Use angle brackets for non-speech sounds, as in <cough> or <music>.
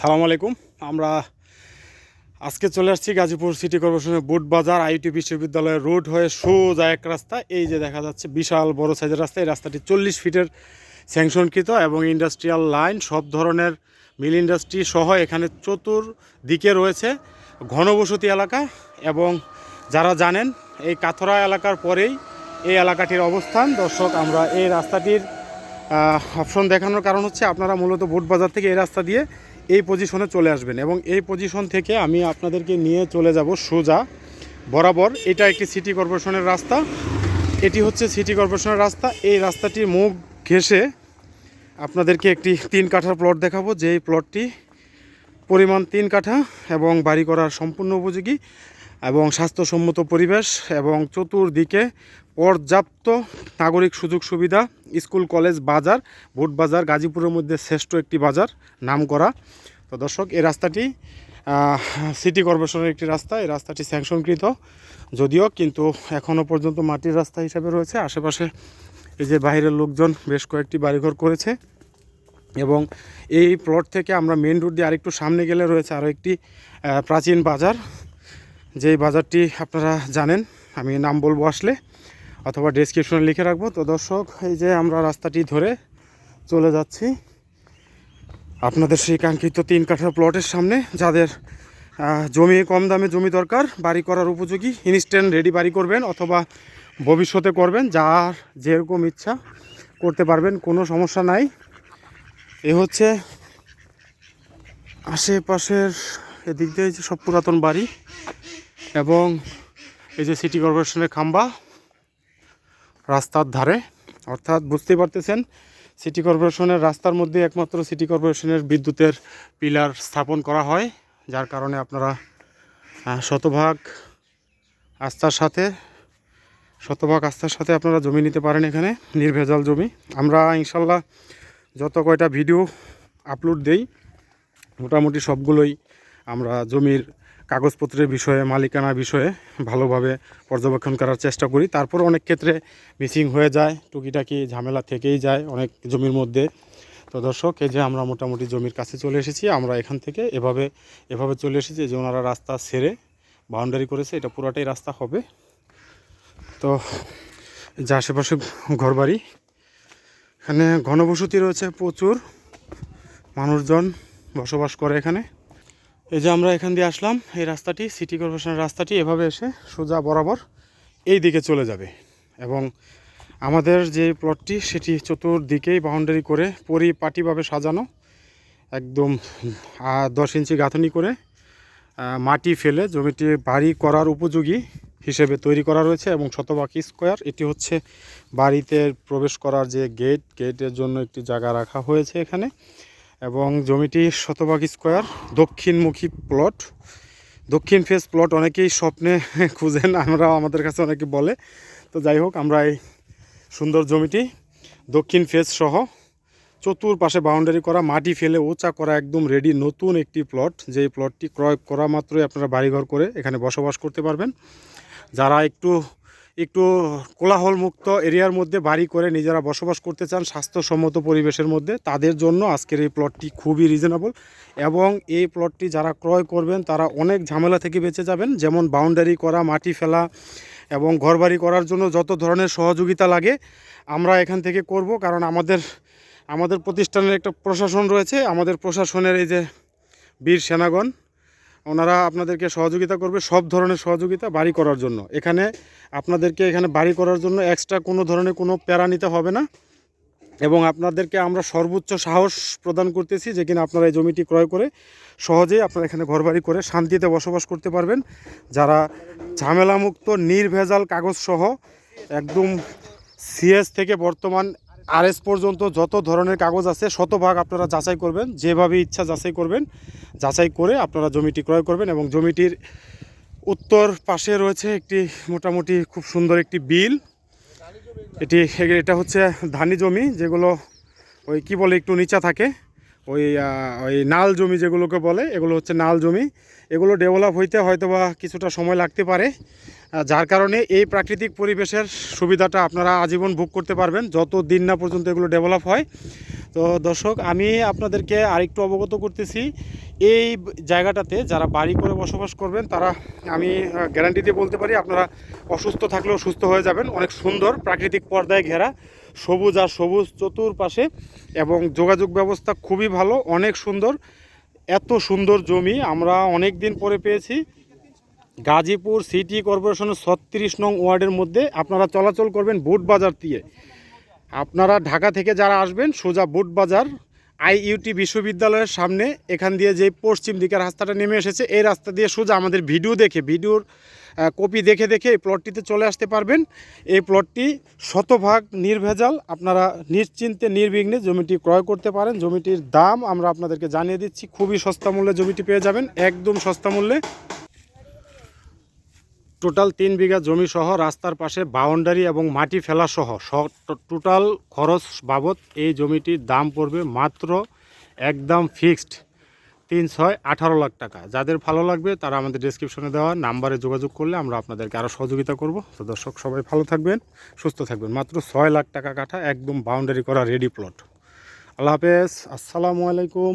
সালাম আলাইকুম। আমরা আজকে চলে আসছি গাজীপুর সিটি কর্পোরেশনের বুট বাজার আইটি বিশ্ববিদ্যালয়ের রোড হয়ে সোজা এক রাস্তা। এই যে দেখা যাচ্ছে বিশাল বড় সাইজের রাস্তা। এই রাস্তাটি চল্লিশ ফিটের স্যাংশনকৃত এবং ইন্ডাস্ট্রিয়াল লাইন। সব ধরনের মিল ইন্ডাস্ট্রি সহ এখানে চতুর্দিকে রয়েছে ঘনবসতি এলাকা এবং যারা জানেন, এই কাথরা এলাকার পরেই এই এলাকাটির অবস্থান। দর্শক, আমরা এই রাস্তাটির অপশন দেখানোর কারণ হচ্ছে আপনারা মূলত বোট বাজার থেকে এই রাস্তা দিয়ে এই পজিশনে চলে আসবেন এবং এই পজিশন থেকে আমি আপনাদেরকে নিয়ে চলে যাব সোজা, বরাবর। এটা একটি সিটি কর্পোরেশনের রাস্তা। এটি হচ্ছে সিটি কর্পোরেশনের রাস্তা। এই রাস্তাটির মুখ ঘেসে আপনাদেরকে একটি তিন কাঠার প্লট দেখাবো। যেই প্লটটি পরিমাণ তিন কাঠা এবং বাড়ি করার সম্পূর্ণ উপযোগী। এবং স্বাস্থ্যসম্মত পরিবেশ এবং চতুর্দিকে পর্যাপ্ত নাগরিক সুযোগ সুবিধা, স্কুল, কলেজ, বাজার, ভোট বাজার, গাজীপুরের মধ্যে শ্রেষ্ঠ একটি বাজার নাম করা তো দর্শক, এই রাস্তাটি সিটি কর্পোরেশনের একটি রাস্তা। এই রাস্তাটি স্যাংশনকৃত যদিও, কিন্তু এখনও পর্যন্ত মাটির রাস্তা হিসাবে রয়েছে। আশেপাশে এই যে বাইরের লোকজন বেশ কয়েকটি বাড়িঘর করেছে এবং এই প্লট থেকে আমরা মেন রোড দিয়ে আরেকটু সামনে গেলে রয়েছে আরও একটি প্রাচীন বাজার। যেই বাজারটি আপনারা জানেন, আমি নাম বলব আসলে, অথবা ডেসক্রিপশনে লিখে রাখব। তো দর্শক, এই যে আমরা রাস্তাটি ধরে চলে যাচ্ছি, আপনাদের সেই কাঙ্ক্ষিত তিন কাঠার প্লটের সামনে, যাদের জমি, কম দামে জমি দরকার, বাড়ি করার উপযোগী ইনস্ট্যান্ট রেডি বাড়ি করবেন অথবা ভবিষ্যতে করবেন, যার যেরকম ইচ্ছা করতে পারবেন, কোনো সমস্যা নাই। এ হচ্ছে আশেপাশের এদিক দিয়ে সব পুরাতন বাড়ি। এবং এই যে সিটি কর্পোরেশনের খাম্বা রাস্তার ধারে, অর্থাৎ বুঝতেই পারতেছেন, সিটি কর্পোরেশনের রাস্তার মধ্যে একমাত্র সিটি কর্পোরেশনের বিদ্যুতের পিলার স্থাপন করা হয়, যার কারণে আপনারা শতভাগ আস্থার সাথে, শতভাগ আস্থার সাথে আপনারা জমি নিতে পারেন এখানে, নির্ভেজাল জমি। আমরা ইনশাল্লাহ যত কয়টা ভিডিও আপলোড দেই, মোটামুটি সবগুলোই আমরা জমির কাগজপত্রের বিষয়ে মালিকানা বিষয়ে ভালোভাবে পর্যবেক্ষণ করার চেষ্টা করি। তারপর অনেক ক্ষেত্রে মিসিং হয়ে যায়, টুকিটাকি ঝামেলা থেকেই যায় অনেক জমির মধ্যে। তো দর্শক, এই যে আমরা মোটামুটি জমির কাছে চলে এসেছি, আমরা এখান থেকে এভাবে এভাবে চলে এসেছি যে ওনারা রাস্তা সেরে বাউন্ডারি করেছে, এটা পুরাটাই রাস্তা হবে। তো যে আশেপাশে ঘরবাড়ি, এখানে ঘনবসতি রয়েছে প্রচুর, মানুষজন বসবাস করে এখানে। এই যে আমরা এখান দিয়ে আসলাম, এই রাস্তাটি, সিটি কর্পোরেশনের রাস্তাটি, এভাবে এসে সোজা বরাবর এই দিকে চলে যাবে। এবং আমাদের যে প্লটটি, সেটি চতুর্দিকেই বাউন্ডারি করে পরিপাটিভাবে সাজানো, একদম দশ ইঞ্চি গাঁথনি করে মাটি ফেলে জমিটি বাড়ি করার উপযোগী হিসেবে তৈরি করা রয়েছে এবং শতভাগ স্কোয়ার এটি হচ্ছে বাড়িতে প্রবেশ করার যে গেট গেটের জন্য একটি জায়গা রাখা হয়েছে এখানে। এবং জমিটি শতভাগ স্কোয়ার, দক্ষিণমুখী প্লট দক্ষিণ ফেস প্লট অনেকেই স্বপ্নে <laughs> খুঁজেন আমরা আমাদের কাছে অনেকে বলে। তো যাই হোক, আমরা এই সুন্দর জমিটি দক্ষিণ ফেস সহ চতুর্পাশে বাউন্ডারি করা, মাটি ফেলে উঁচা করা, একদম রেডি নতুন একটি প্লট যেই প্লটটি ক্রয় করা মাত্রই আপনারা বাড়িঘর করে এখানে বসবাস করতে পারবেন। যারা একটু একটু কোলাহল মুক্ত এরিয়ার মধ্যে বাড়ি করে নিজেরা বসবাস করতে চান স্বাস্থ্যসম্মত পরিবেশের মধ্যে, তাদের জন্য আজকের এই প্লটটি খুবই রিজনেবল এবং এই প্লটটি যারা ক্রয় করবেন, তারা অনেক ঝামেলা থেকে বেঁচে যাবেন। যেমন বাউন্ডারি করা, মাটি ফেলা এবং ঘরবাড়ি করার জন্য যত ধরনের সহযোগিতা লাগে, আমরা এখান থেকে করব। কারণ আমাদের আমাদের প্রতিষ্ঠানের একটা প্রশাসন রয়েছে। আমাদের প্রশাসনের এই যে বীর সেনাগণ ওনারা আপনাদেরকে সহযোগিতা করবে, সব ধরনের সহযোগিতা বাড়ি করার জন্য। এখানে আপনাদেরকে এখানে বাড়ি করার জন্য এক্সট্রা কোনো ধরনের কোনো প্যারা নিতে হবে না। এবং আপনাদেরকে আমরা সর্বোচ্চ সাহস প্রদান করতেছি যে কিনা আপনারা এই জমিটি ক্রয় করে সহজেই আপনারা এখানে ঘরবাড়ি করে শান্তিতে বসবাস করতে পারবেন। যারা ঝামেলামুক্ত, নির্ভেজাল কাগজসহ একদম সিএস থেকে বর্তমান আরএস পর্যন্ত যত ধরনের কাগজ আছে, শতভাগ আপনারা যাচাই করবেন। যেভাবে ইচ্ছা যাচাই করবেন, যাচাই করে আপনারা জমিটি ক্রয় করবেন এবং জমিটির উত্তর পাশে রয়েছে একটি মোটামুটি খুব সুন্দর একটি বিল। এটি, এটা হচ্ছে ধানি জমি, যেগুলো ওই কি বলে, একটু নিচা থাকে। ওই ওই নাল জমি যেগুলোকে বলে, এগুলো হচ্ছে নাল জমি। এগুলো ডেভেলপ হইতে হয়তো বা কিছুটা সময় লাগতে পারে। যার কারণে এই প্রাকৃতিক পরিবেশের সুবিধাটা আপনারা আজীবন ভোগ করতে পারবেন। যত দিন না পর্যন্ত এগুলো ডেভেলপ হয় তো দর্শক, আমি আপনাদেরকে আরেকটু অবগত করতেছি, এই জায়গাটাতে যারা বাড়ি করে বসবাস করবেন, তারা আমি গ্যারান্টি দিয়ে বলতে পারি, আপনারা অসুস্থ থাকলেও সুস্থ হয়ে যাবেন। অনেক সুন্দর প্রাকৃতিক পর্দায় ঘেরা, সবুজ আর সবুজ চতুর্পাশে এবং যোগাযোগ ব্যবস্থা খুবই ভালো, অনেক সুন্দর। এত সুন্দর জমি আমরা অনেক দিন পরে পেয়েছি। গাজীপুর সিটি কর্পোরেশনের ছত্রিশ নং ওয়ার্ডের মধ্যে আপনারা চলাচল করবেন বুট বাজার দিয়ে। আপনারা ঢাকা থেকে যারা আসবেন, সোজা বুট বাজার, আইইউটি বিশ্ববিদ্যালয়ের সামনে, এখান দিয়ে যে পশ্চিম দিকের রাস্তাটা নেমে এসেছে, এই রাস্তা দিয়ে সোজা আমাদের ভিডিও দেখে, ভিডিওর কপি দেখে দেখে এই প্লটটিতে চলে আসতে পারবেন। এই প্লটটি শতভাগ নির্ভেজাল, আপনারা নিশ্চিন্তে, নির্বিঘ্নে জমিটি ক্রয় করতে পারেন। জমিটির দাম আমরা আপনাদেরকে জানিয়ে দিচ্ছি, খুবই সস্তা মূল্যে জমিটি পেয়ে যাবেন, একদম সস্তা মূল্যে। টোটাল তিন বিঘা জমি সহ রাস্তার পাশে বাউন্ডারি এবং মাটি ফেলা সহ টোটাল খরচ বাবদ এই জমিটির দাম পড়বে মাত্র একদম ফিক্সড তিন ছয় আঠারো লাখ টাকা। যাদের ভালো লাগবে তারা আমাদের ডিসক্রিপশনে দেওয়া নাম্বারে যোগাযোগ করলে আমরা আপনাদেরকে আরও সহযোগিতা করব। তো দর্শক, সবাই ভালো থাকবেন, সুস্থ থাকবেন। মাত্র ছয় লাখ টাকা কাঠা একদম বাউন্ডারি করা রেডি প্লট আল্লাহ হাফেজ, আসসালামু আলাইকুম।